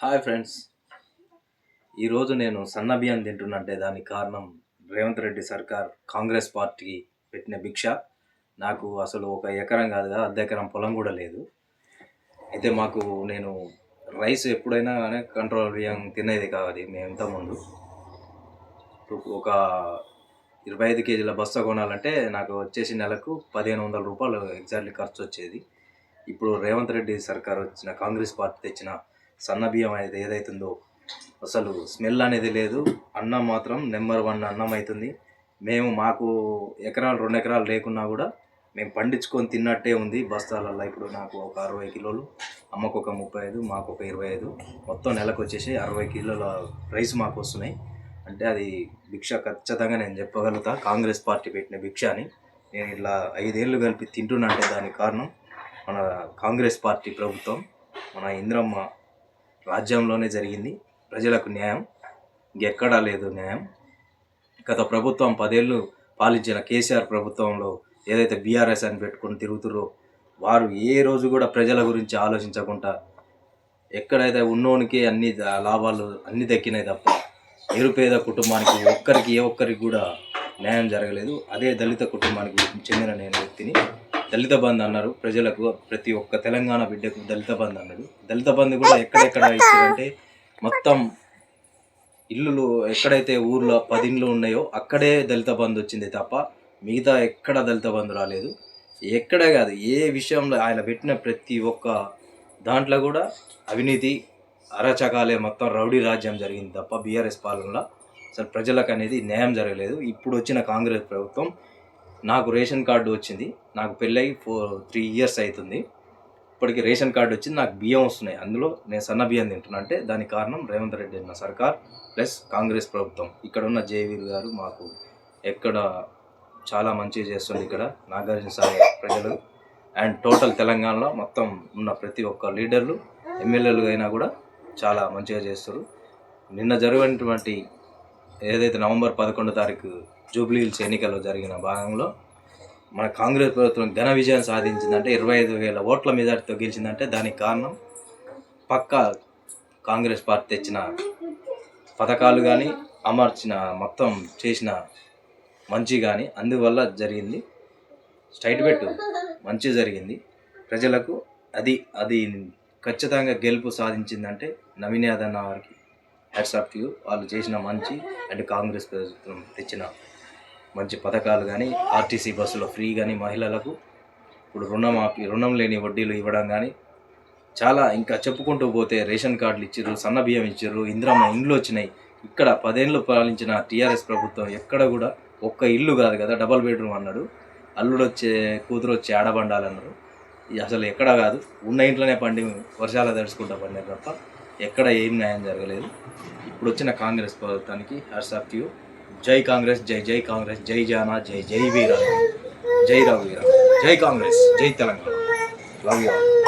Hi friends. ఈరోజు నేను సన్న బియ్యం తింటున్నట్టే దానికి కారణం రేవంత్ రెడ్డి సర్కార్ కాంగ్రెస్ పార్టీకి పెట్టిన భిక్ష. నాకు అసలు ఒక ఎకరం కాదు కదా అర్ధ ఎకరం పొలం కూడా లేదు. అయితే మాకు నేను రైస్ ఎప్పుడైనా కానీ కంట్రోల్ బియ్యం తినేది కాదు మేము ఇంతకుముందు. ఇప్పుడు ఒక ఇరవై ఐదు కేజీల బస్తా కొనాలంటే నాకు వచ్చేసి నెలకు పదిహేను వందల రూపాయలు ఎగ్జాక్ట్లీ ఖర్చు వచ్చేది. ఇప్పుడు రేవంత్ రెడ్డి సర్కార్ వచ్చిన కాంగ్రెస్ పార్టీ తెచ్చిన సన్న బియ్యం ఏదైతుందో అసలు స్మెల్ అనేది లేదు. అన్నం మాత్రం నెంబర్ వన్ అన్నం అవుతుంది మేము మాకు ఎకరాలు రెండు ఎకరాలు లేకున్నా కూడా మేము పండించుకొని తిన్నట్టే ఉంది బస్తాలల్లో. ఇప్పుడు నాకు ఒక అరవై కిలోలు అమ్మకు ఒక ముప్పై ఐదు మాకు ఒక ఇరవై ఐదు. మొత్తం నెలకు వచ్చేసి అరవై కిలోల రైస్ మాకు వస్తున్నాయి. అంటే అది భిక్ష ఖచ్చితంగా నేను చెప్పగలుగుతా. కాంగ్రెస్ పార్టీ పెట్టిన భిక్ష అని. నేను ఇట్లా ఐదేళ్ళు కలిపి తింటున్నా అంటే దానికి కారణం మన కాంగ్రెస్ పార్టీ ప్రభుత్వం మన ఇంద్రమ్మ రాజ్యంలోనే జరిగింది. ప్రజలకు న్యాయం ఇంకెక్కడా లేదు న్యాయం. గత ప్రభుత్వం పదేళ్ళు పాలించిన కేసీఆర్ ప్రభుత్వంలో ఏదైతే బీఆర్ఎస్ అని పెట్టుకొని తిరుగుతురో వారు ఏ రోజు కూడా ప్రజల గురించి ఆలోచించకుండా ఎక్కడైతే ఉన్నోనికి అన్ని లాభాలు అన్ని దక్కినాయి తప్ప నిరుపేద కుటుంబానికి ఒక్కరికి ఏ ఒక్కరికి కూడా న్యాయం జరగలేదు. అదే దళిత కుటుంబానికి చెందిన నేను వ్యక్తిని దళిత బంధు అన్నారు. ప్రజలకు ప్రతి ఒక్క తెలంగాణ బిడ్డకు దళిత బంధు అన్నాడు. దళిత బంధు కూడా ఎక్కడెక్కడ ఇచ్చారంటే మొత్తం ఇల్లులు ఎక్కడైతే ఊర్లో పది ఇండ్లు ఉన్నాయో అక్కడే దళిత బంధు వచ్చింది తప్ప మిగతా ఎక్కడ దళిత బంధు రాలేదు. ఎక్కడ కాదు ఏ విషయంలో ఆయన పెట్టిన ప్రతి ఒక్క దాంట్లో కూడా అవినీతి అరాచకాలే మొత్తం రౌడీ రాజ్యం జరిగింది తప్ప బీఆర్ఎస్ పాలనలో. అసలు ప్రజలకు అనేది న్యాయం జరగలేదు. ఇప్పుడు వచ్చిన కాంగ్రెస్ ప్రభుత్వం నాకు రేషన్ కార్డు వచ్చింది. నాకు పెళ్ళై ఫోర్ త్రీ ఇయర్స్ అవుతుంది ఇప్పటికి రేషన్ కార్డు వచ్చింది. నాకు బియ్యం వస్తున్నాయి. అందులో నేను సన్న బియ్యం తింటున్నా. అంటే దానికి కారణం రేవంత్ రెడ్డి అన్న సర్కార్ ప్లస్ కాంగ్రెస్ ప్రభుత్వం. ఇక్కడ ఉన్న జయవీర్ గారు మాకు ఎక్కడ చాలా మంచిగా చేస్తుంది ఇక్కడ. నాగార్జున సాగర్ ప్రజలు అండ్ టోటల్ తెలంగాణలో మొత్తం ఉన్న ప్రతి ఒక్క లీడర్లు ఎమ్మెల్యేలు అయినా కూడా చాలా మంచిగా చేస్తారు నిన్న జరిగినటువంటి ఏదైతే నవంబర్ పదకొండో తారీఖు జూబ్లీ హిల్స్ ఎన్నికల్లో జరిగిన భాగంలో మన కాంగ్రెస్ ప్రభుత్వం ఘన విజయం సాధించిందంటే ఇరవై ఐదు వేల ఓట్ల మెజార్టీతో గెలిచిందంటే దానికి కారణం పక్కా కాంగ్రెస్ పార్టీ తెచ్చిన పథకాలు కానీ అమర్చిన మొత్తం చేసిన మంచి కానీ అందువల్ల జరిగింది. స్ట్రైట్ పెట్టు మంచి జరిగింది. ప్రజలకు అది అది ఖచ్చితంగా గెలుపు సాధించిందంటే నవీన్ యాదవ్ అన్న వారికి హ్యాట్స్ ఆఫ్ యూ. వాళ్ళు చేసిన మంచి అండ్ కాంగ్రెస్ ప్రభుత్వం తెచ్చిన మంచి పథకాలు కానీ ఆర్టీసీ బస్సులో ఫ్రీ కానీ మహిళలకు ఇప్పుడు రుణమాఫీ రుణం లేని వడ్డీలు ఇవ్వడం కానీ చాలా ఇంకా చెప్పుకుంటూ పోతే రేషన్ కార్డులు ఇచ్చారు సన్న బియ్యం ఇచ్చారు ఇందిరమ్మ ఇండ్లు వచ్చినాయి. ఇక్కడ పదేళ్ళు పాలించిన టీఆర్ఎస్ ప్రభుత్వం ఎక్కడ కూడా ఒక్క ఇల్లు కాదు కదా డబల్ బెడ్రూమ్ అన్నాడు. అల్లుడు వచ్చే కూతురు వచ్చే ఆడబండాలన్నారు అసలు ఎక్కడ కాదు ఉన్న ఇంట్లోనే పండి వర్షాలు తడుచుకుంటా పండారు తప్ప ఎక్కడ ఏం న్యాయం జరగలేదు. ఇప్పుడు వచ్చిన కాంగ్రెస్ ప్రభుత్వానికి హ్యాట్స్ ఆఫ్ యూ जय कांग्रेस, जय जय कांग्रेस, जय जाना जय जय वीरा। जय रावीरा जय कांग्रेस, जय तेलंगाना। Love you